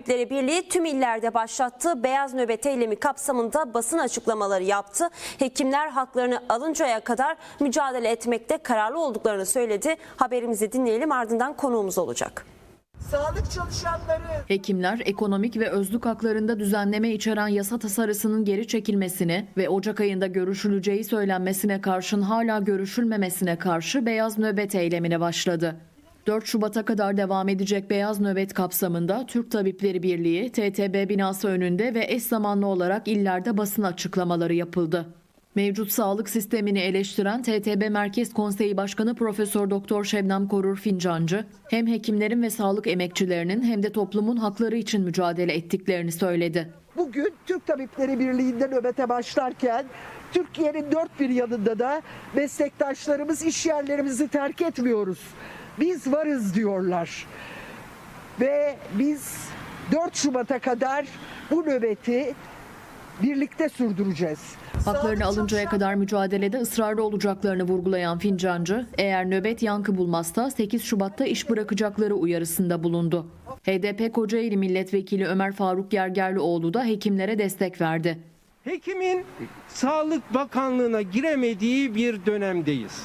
Tabipleri Birliği tüm illerde başlattığı beyaz nöbet eylemi kapsamında basın açıklamaları yaptı. Hekimler haklarını alıncaya kadar mücadele etmekte kararlı olduklarını söyledi. Haberimizi dinleyelim ardından konuğumuz olacak. Sağlık çalışanları Hekimler ekonomik ve özlük haklarında düzenleme içeren yasa tasarısının geri çekilmesine ve Ocak ayında görüşüleceği söylenmesine karşın hala görüşülmemesine karşı beyaz nöbet eylemine başladı. 4 Şubat'a kadar devam edecek beyaz nöbet kapsamında Türk Tabipleri Birliği TTB binası önünde ve eş zamanlı olarak illerde basın açıklamaları yapıldı. Mevcut sağlık sistemini eleştiren TTB Merkez Konseyi Başkanı Profesör Doktor Şebnem Korur Fincancı, hem hekimlerin ve sağlık emekçilerinin hem de toplumun hakları için mücadele ettiklerini söyledi. bugün Türk Tabipleri Birliği'nde nöbete başlarken Türkiye'nin dört bir yanında da meslektaşlarımız iş yerlerimizi terk etmiyoruz. Biz varız diyorlar. Ve biz 4 Şubat'a kadar bu nöbeti birlikte sürdüreceğiz. Haklarını alıncaya kadar mücadelede ısrarlı olacaklarını vurgulayan Fincancı, eğer nöbet yankı bulmazsa 8 Şubat'ta iş bırakacakları uyarısında bulundu. HDP Kocaeli Milletvekili Ömer Faruk Gergerlioğlu da hekimlere destek verdi. Hekimin Sağlık Bakanlığı'na giremediği bir dönemdeyiz.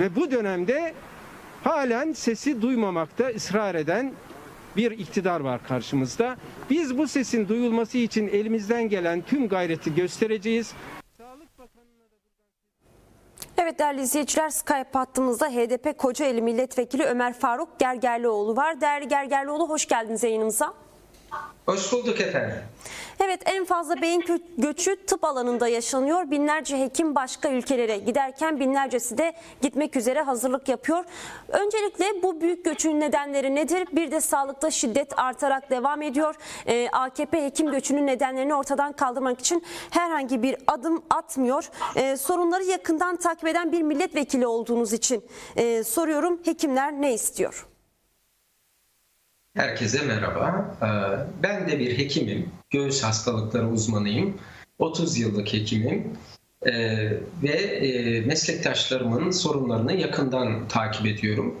Ve bu dönemde halen sesi duymamakta ısrar eden bir iktidar var karşımızda. Biz bu sesin duyulması için elimizden gelen tüm gayreti göstereceğiz. Evet değerli izleyiciler Skype hattımızda HDP Kocaeli Milletvekili Ömer Faruk Gergerlioğlu var. Değerli Gergerlioğlu hoş geldiniz yayınımıza. Hoş bulduk efendim. Evet en fazla beyin göçü tıp alanında yaşanıyor. Binlerce hekim başka ülkelere giderken binlercesi de gitmek üzere hazırlık yapıyor. Öncelikle bu büyük göçün nedenleri nedir? Bir de sağlıkta şiddet artarak devam ediyor. Ee, AKP hekim göçünün nedenlerini ortadan kaldırmak için herhangi bir adım atmıyor. Ee, sorunları yakından takip eden bir milletvekili olduğunuz için e, soruyorum. Hekimler ne istiyor? Herkese merhaba. Ee, Ben de bir hekimim. Göğüs hastalıkları uzmanıyım. 30 yıllık hekimim. Ee, Ve e, meslektaşlarımın sorunlarını yakından takip ediyorum.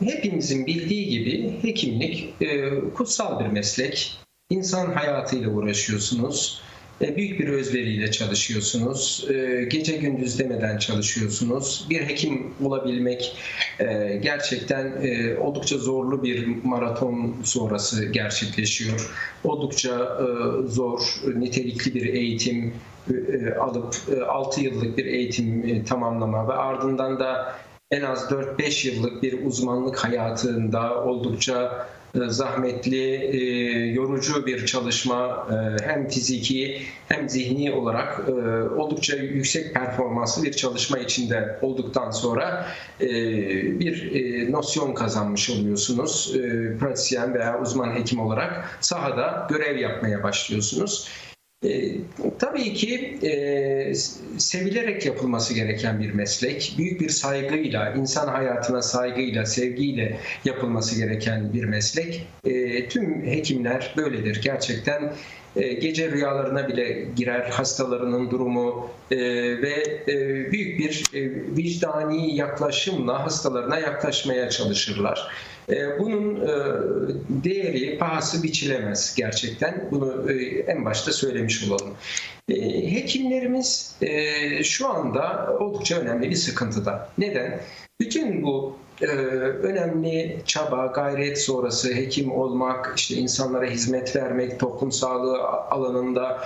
Hepimizin bildiği gibi hekimlik e, kutsal bir meslek. İnsan hayatıyla uğraşıyorsunuz. E, Büyük bir özveriyle çalışıyorsunuz. E, Gece gündüz demeden çalışıyorsunuz. Bir hekim olabilmek e, gerçekten oldukça zorlu bir maraton sonrası gerçekleşiyor. Oldukça zor, nitelikli bir eğitim alıp 6 yıllık bir eğitim tamamlama ve ardından da en az 4-5 yıllık bir uzmanlık hayatında oldukça zahmetli, e, yorucu bir çalışma e, hem fiziki hem zihni olarak e, oldukça yüksek performanslı bir çalışma içinde olduktan sonra e, bir e, nosyon kazanmış oluyorsunuz. E, Pratisyen veya uzman hekim olarak sahada görev yapmaya başlıyorsunuz. E, tabii ki e, sevilerek yapılması gereken bir meslek. Büyük bir saygıyla, insan hayatına saygıyla, sevgiyle yapılması gereken bir meslek. E, tüm hekimler böyledir. Gerçekten e, gece rüyalarına bile girer hastalarının durumu e, ve büyük bir vicdani yaklaşımla hastalarına yaklaşmaya çalışırlar. E, Bunun e, değeri, pahası biçilemez gerçekten. Bunu e, en başta söylemiş olalım. Hekimlerimiz şu anda oldukça önemli bir sıkıntıda. Neden? Bütün bu önemli çaba, gayret sonrası hekim olmak, işte insanlara hizmet vermek, toplum sağlığı alanında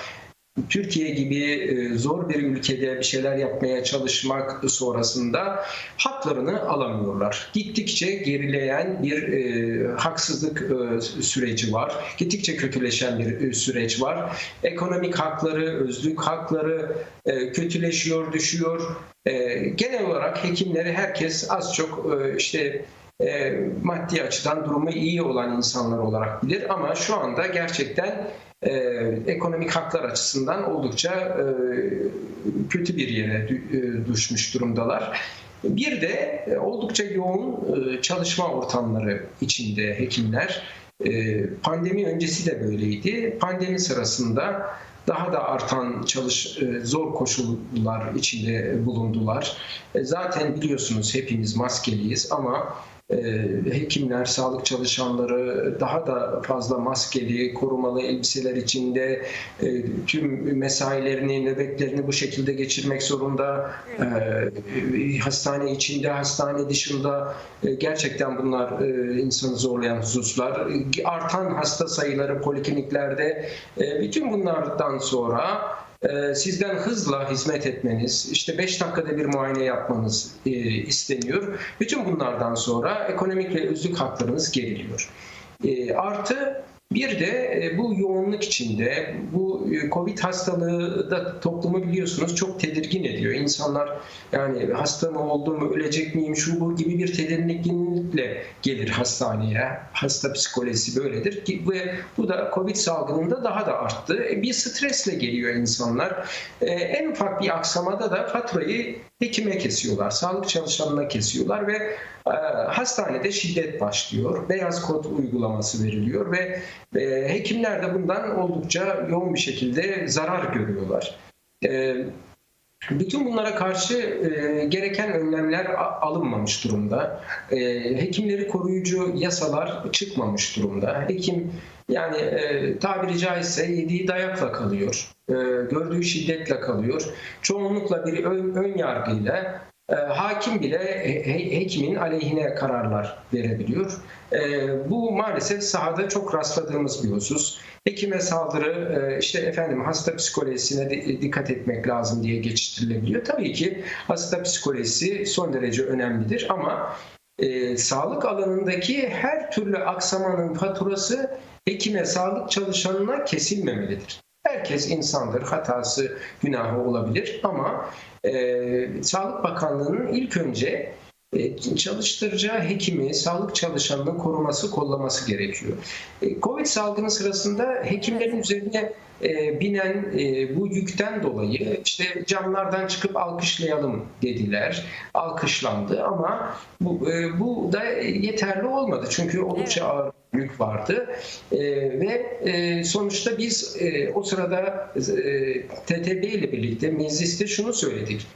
Türkiye gibi e, zor bir ülkede bir şeyler yapmaya çalışmak sonrasında haklarını alamıyorlar. Gittikçe gerileyen bir e, haksızlık e, süreci var. Gittikçe kötüleşen bir süreç var. Ekonomik hakları, özlük hakları kötüleşiyor, düşüyor. Genel olarak hekimleri herkes az çok işte e, maddi açıdan durumu iyi olan insanlar olarak bilir ama şu anda gerçekten e, ekonomik haklar açısından oldukça e, kötü bir yere e, düşmüş durumdalar. Bir de e, oldukça yoğun e, çalışma ortamları içinde hekimler. Pandemi öncesi de böyleydi. Pandemi sırasında daha da artan çalış zor koşullar içinde bulundular. Zaten biliyorsunuz hepimiz maskeliyiz ama hekimler, sağlık çalışanları daha da fazla maskeli, korumalı elbiseler içinde e, tüm mesailerini, nöbetlerini bu şekilde geçirmek zorunda. E, hastane içinde, hastane dışında e, gerçekten bunlar e, insanı zorlayan hususlar. Artan hasta sayıları polikliniklerde bütün bunlardan sonra sizden hızla hizmet etmeniz, işte 5 dakikada bir muayene yapmanız e, isteniyor. Bütün bunlardan sonra ekonomik ve özlük haklarınız geriliyor. E, artı bir de e, bu yoğunluk içinde bu e, Covid hastalığı da toplumu biliyorsunuz çok tedirgin ediyor. İnsanlar yani hasta mı oldum, ölecek miyim, şu bu gibi bir tedirginlikle gelir hastaneye. Hasta psikolojisi böyledir ki ve bu da Covid salgınında daha da arttı. E, Bir stresle geliyor insanlar. En ufak bir aksamada da faturayı hekime kesiyorlar, sağlık çalışanına kesiyorlar ve e, hastanede şiddet başlıyor. Beyaz kod uygulaması veriliyor ve e, hekimler de bundan oldukça yoğun bir şekilde zarar görüyorlar. E, bütün bunlara karşı e, gereken önlemler alınmamış durumda. E, hekimleri koruyucu yasalar çıkmamış durumda. Hekim yani e, tabiri caizse yediği dayakla kalıyor. E, gördüğü şiddetle kalıyor. Çoğunlukla bir ön, ön yargıyla hakim bile he- he- hekimin aleyhine kararlar verebiliyor. E, bu maalesef sahada çok rastladığımız bir husus. Hekime saldırı, e, işte efendim hasta psikolojisine dikkat etmek lazım diye geçiştirilebiliyor. Tabii ki hasta psikolojisi son derece önemlidir ama e, sağlık alanındaki her türlü aksamanın faturası hekime, sağlık çalışanına kesilmemelidir. Herkes insandır, hatası, günahı olabilir ama e, Sağlık Bakanlığı'nın ilk önce e, çalıştıracağı hekimi, sağlık çalışanının koruması, kollaması gerekiyor. E, Covid salgını sırasında hekimlerin üzerine e, binen e, bu yükten dolayı işte camlardan çıkıp alkışlayalım dediler. Alkışlandı ama bu, e, bu da yeterli olmadı. Çünkü oldukça ağır yük vardı. E, ve e, sonuçta biz e, o sırada e, TTB ile birlikte mecliste şunu söyledik.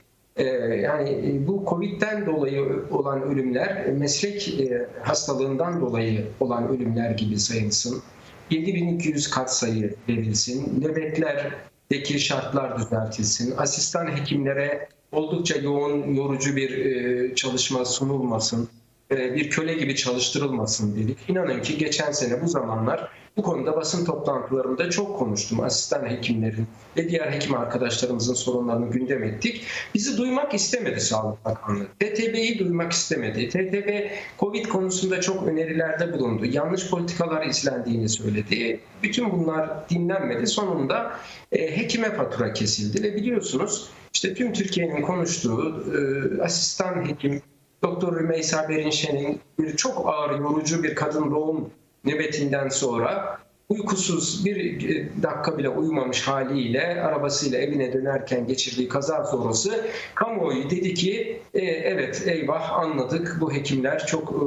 Yani bu Covid'den dolayı olan ölümler meslek e, hastalığından dolayı olan ölümler gibi sayılsın. 7200 kat sayı verilsin. Nöbetlerdeki şartlar düzeltilsin. Asistan hekimlere oldukça yoğun, yorucu bir e, çalışma sunulmasın. E, bir köle gibi çalıştırılmasın dedik. İnanın ki geçen sene bu zamanlar bu konuda basın toplantılarında çok konuştum. Asistan hekimlerin ve diğer hekim arkadaşlarımızın sorunlarını gündem ettik. Bizi duymak istemedi Sağlık Bakanlığı. TTB'yi duymak istemedi. TTB Covid konusunda çok önerilerde bulundu. Yanlış politikalar izlendiğini söyledi. Bütün bunlar dinlenmedi. Sonunda e, hekime fatura kesildi ve biliyorsunuz işte tüm Türkiye'nin konuştuğu e, asistan hekim Doktor Rümeysa Berinşen'in bir çok ağır yorucu bir kadın doğum nöbetinden sonra uykusuz bir e, dakika bile uyumamış haliyle arabasıyla evine dönerken geçirdiği kaza sonrası kamuoyu dedi ki "E, evet eyvah anladık bu hekimler çok e,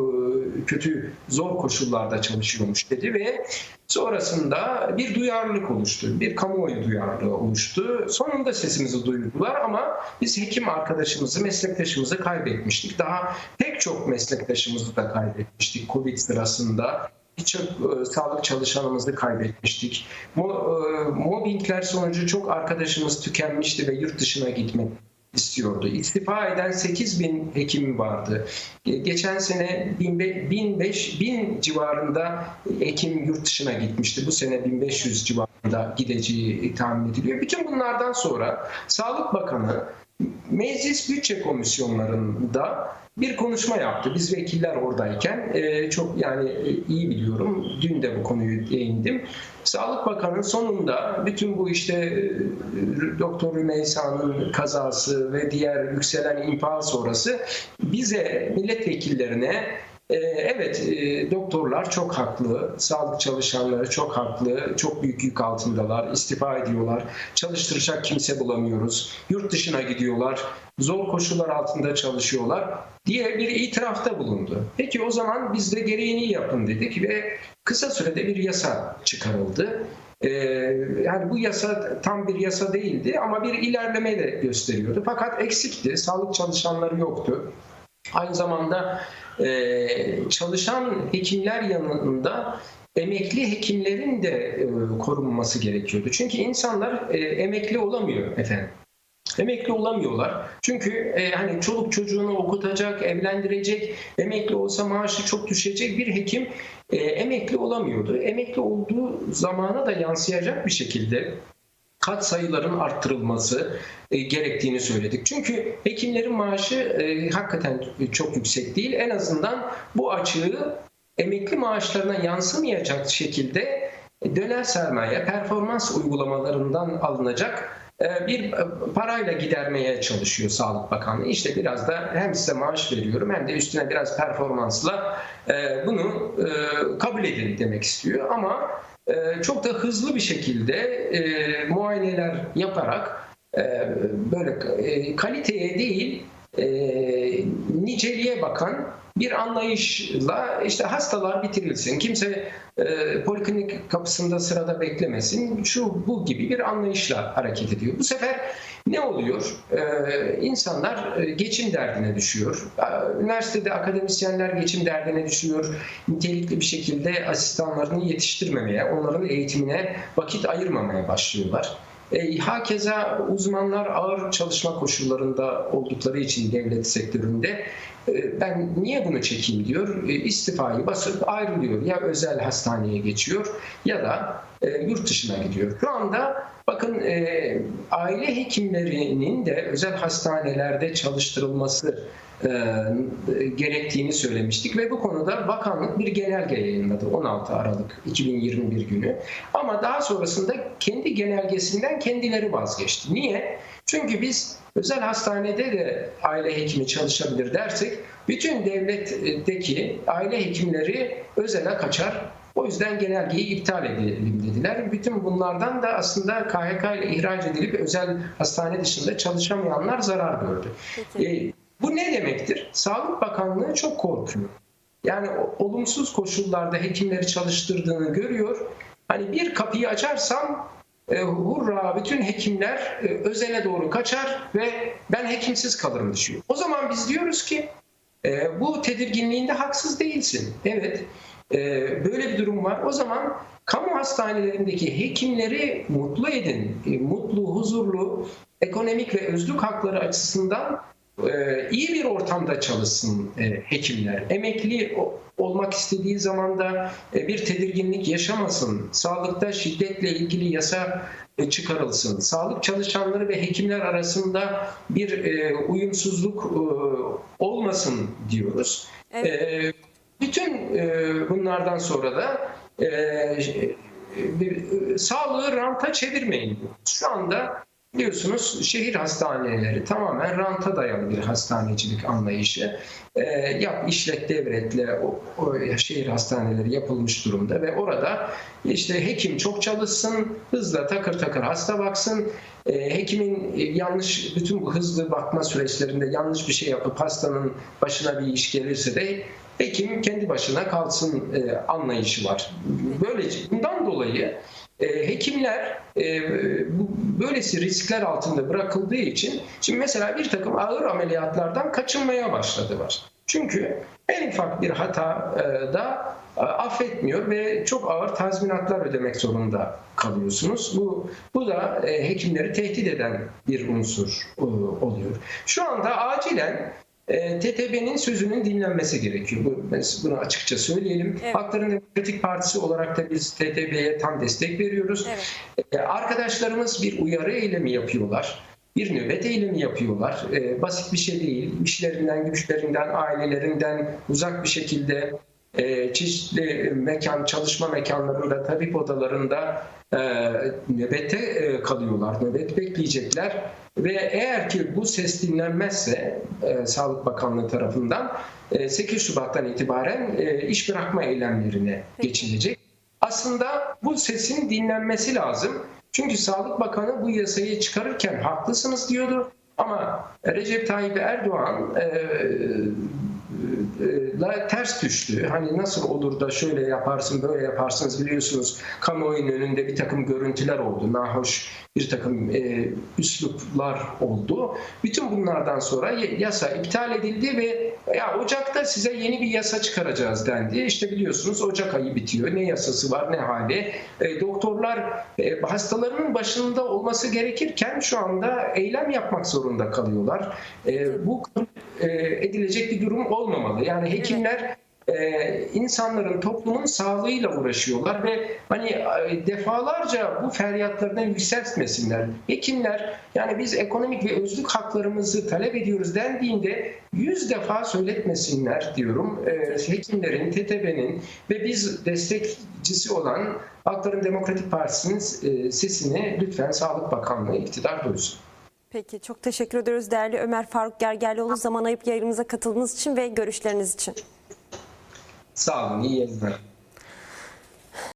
kötü zor koşullarda çalışıyormuş dedi ve sonrasında bir duyarlılık oluştu. Bir kamuoyu duyarlılığı oluştu. Sonunda sesimizi duyurdular ama biz hekim arkadaşımızı, meslektaşımızı kaybetmiştik. Daha pek çok meslektaşımızı da kaybetmiştik Covid sırasında birçok e, sağlık çalışanımızı kaybetmiştik. Mo, e, mobbingler sonucu çok arkadaşımız tükenmişti ve yurt dışına gitmek istiyordu. İstifa eden 8 bin hekim vardı. Ge- Geçen sene 1005 bin civarında hekim yurt dışına gitmişti. Bu sene 1500 civarında gideceği tahmin ediliyor. Bütün bunlardan sonra Sağlık Bakanı Meclis Bütçe Komisyonlarında bir konuşma yaptı. Biz vekiller oradayken e, çok yani e, iyi biliyorum. Dün de bu konuyu değindim. Sağlık Bakanı sonunda bütün bu işte e, Doktor Rümeysa'nın kazası ve diğer yükselen infaz sonrası bize milletvekillerine evet e, doktorlar çok haklı, sağlık çalışanları çok haklı, çok büyük yük altındalar, istifa ediyorlar, çalıştıracak kimse bulamıyoruz, yurt dışına gidiyorlar, zor koşullar altında çalışıyorlar diye bir itirafta bulundu. Peki o zaman biz de gereğini yapın dedik ve kısa sürede bir yasa çıkarıldı. Ee, yani bu yasa tam bir yasa değildi ama bir ilerleme de gösteriyordu. Fakat eksikti, sağlık çalışanları yoktu. Aynı zamanda e, çalışan hekimler yanında emekli hekimlerin de e, korunması gerekiyordu. Çünkü insanlar e, emekli olamıyor efendim. Emekli olamıyorlar. Çünkü e, hani çoluk çocuğunu okutacak, evlendirecek, emekli olsa maaşı çok düşecek bir hekim e, emekli olamıyordu. Emekli olduğu zamana da yansıyacak bir şekilde kat sayıların arttırılması e, gerektiğini söyledik. Çünkü hekimlerin maaşı e, hakikaten çok yüksek değil. En azından bu açığı emekli maaşlarına yansımayacak şekilde döner sermaye, performans uygulamalarından alınacak e, bir parayla gidermeye çalışıyor Sağlık Bakanlığı. İşte biraz da hem size maaş veriyorum hem de üstüne biraz performansla bunu kabul edin demek istiyor. Ama çok da hızlı bir şekilde e, muayeneler yaparak e, böyle e, kaliteye değil niceliğe bakan bir anlayışla işte hastalar bitirilsin. Kimse e, poliklinik kapısında sırada beklemesin. Şu bu gibi bir anlayışla hareket ediyor. Bu sefer ne oluyor? E, insanlar e, geçim derdine düşüyor. Üniversitede akademisyenler geçim derdine düşüyor. Nitelikli bir şekilde asistanlarını yetiştirmemeye, onların eğitimine vakit ayırmamaya başlıyorlar. E, hakeza uzmanlar ağır çalışma koşullarında oldukları için devlet sektöründe e, ben niye bunu çekeyim diyor. E, istifayı basıp ayrılıyor. Ya özel hastaneye geçiyor ya da e, yurt dışına gidiyor. Şu anda bakın e, aile hekimlerinin de özel hastanelerde çalıştırılması e, gerektiğini söylemiştik ve bu konuda bakanlık bir genelge yayınladı 16 Aralık 2021 günü. Ama daha sonrasında kendi genelgesinden kendileri vazgeçti. Niye? Çünkü biz özel hastanede de aile hekimi çalışabilir dersek bütün devletteki aile hekimleri özele kaçar. O yüzden genelgeyi iptal edelim dediler. Bütün bunlardan da aslında KHK ile ihraç edilip özel hastane dışında çalışamayanlar zarar gördü. Peki. E, bu ne demektir? Sağlık Bakanlığı çok korkuyor. Yani olumsuz koşullarda hekimleri çalıştırdığını görüyor. Hani bir kapıyı açarsam e, hurra bütün hekimler e, özele doğru kaçar ve ben hekimsiz kalırım düşüyor. O zaman biz diyoruz ki e, bu tedirginliğinde haksız değilsin. Evet böyle bir durum var. O zaman kamu hastanelerindeki hekimleri mutlu edin. E, mutlu, huzurlu, ekonomik ve özlük hakları açısından e, iyi bir ortamda çalışsın e, hekimler. Emekli olmak istediği zaman da e, bir tedirginlik yaşamasın. Sağlıkta şiddetle ilgili yasa çıkarılsın. Sağlık çalışanları ve hekimler arasında bir uyumsuzluk olmasın diyoruz. Evet. Bütün e, bunlardan sonra da e, bir, e, sağlığı ranta çevirmeyin. Şu anda biliyorsunuz şehir hastaneleri tamamen ranta dayalı bir hastanecilik anlayışı. Yap işlet devretle o, o şehir hastaneleri yapılmış durumda ve orada işte hekim çok çalışsın, hızla takır takır hasta baksın. Hekimin yanlış bütün bu hızlı bakma süreçlerinde yanlış bir şey yapıp hastanın başına bir iş gelirse de hekim kendi başına kalsın e, anlayışı var. Böylece bundan dolayı e, hekimler e, bu, böylesi riskler altında bırakıldığı için şimdi mesela bir takım ağır ameliyatlardan kaçınmaya başladılar. Çünkü en ufak bir hata e, da e, affetmiyor ve çok ağır tazminatlar ödemek zorunda kalıyorsunuz. Bu bu da e, hekimleri tehdit eden bir unsur e, oluyor. Şu anda acilen e, TTB'nin sözünün dinlenmesi gerekiyor. Bunu açıkça söyleyelim. Evet. Halkların Demokratik Partisi olarak da biz TTB'ye tam destek veriyoruz. Evet. E, Arkadaşlarımız bir uyarı eylemi yapıyorlar. Bir nöbet eylemi yapıyorlar. E, basit bir şey değil. İşlerinden, güçlerinden, ailelerinden uzak bir şekilde çeşitli mekan, çalışma mekanlarında, tabip odalarında e, nöbette e, kalıyorlar. Nöbet bekleyecekler. Ve eğer ki bu ses dinlenmezse e, Sağlık Bakanlığı tarafından e, 8 Şubat'tan itibaren e, iş bırakma eylemlerine geçilecek. Aslında bu sesin dinlenmesi lazım. Çünkü Sağlık Bakanı bu yasayı çıkarırken haklısınız diyordu. Ama Recep Tayyip Erdoğan e, la ters düştü. Hani nasıl olur da şöyle yaparsın böyle yaparsınız biliyorsunuz kamuoyunun önünde bir takım görüntüler oldu. Nahoş bir takım e, üsluplar oldu. Bütün bunlardan sonra yasa iptal edildi ve ya Ocak'ta size yeni bir yasa çıkaracağız dendi. İşte biliyorsunuz Ocak ayı bitiyor. Ne yasası var ne hali. E, doktorlar e, hastalarının başında olması gerekirken şu anda eylem yapmak zorunda kalıyorlar. E, bu edilecek bir durum olmamalı. Yani hekimler e, insanların toplumun sağlığıyla uğraşıyorlar ve hani e, defalarca bu feryatlarına yükseltmesinler. Hekimler yani biz ekonomik ve özlük haklarımızı talep ediyoruz dendiğinde yüz defa söyletmesinler diyorum. E, hekimlerin, TTB'nin ve biz destekçisi olan Halkların Demokratik Partisi'nin e, sesini lütfen Sağlık Bakanlığı iktidar duysun. Peki çok teşekkür ediyoruz değerli Ömer Faruk Gergerlioğlu zaman ayıp yayınımıza katıldığınız için ve görüşleriniz için. Sağ olun, iyi yayınlar.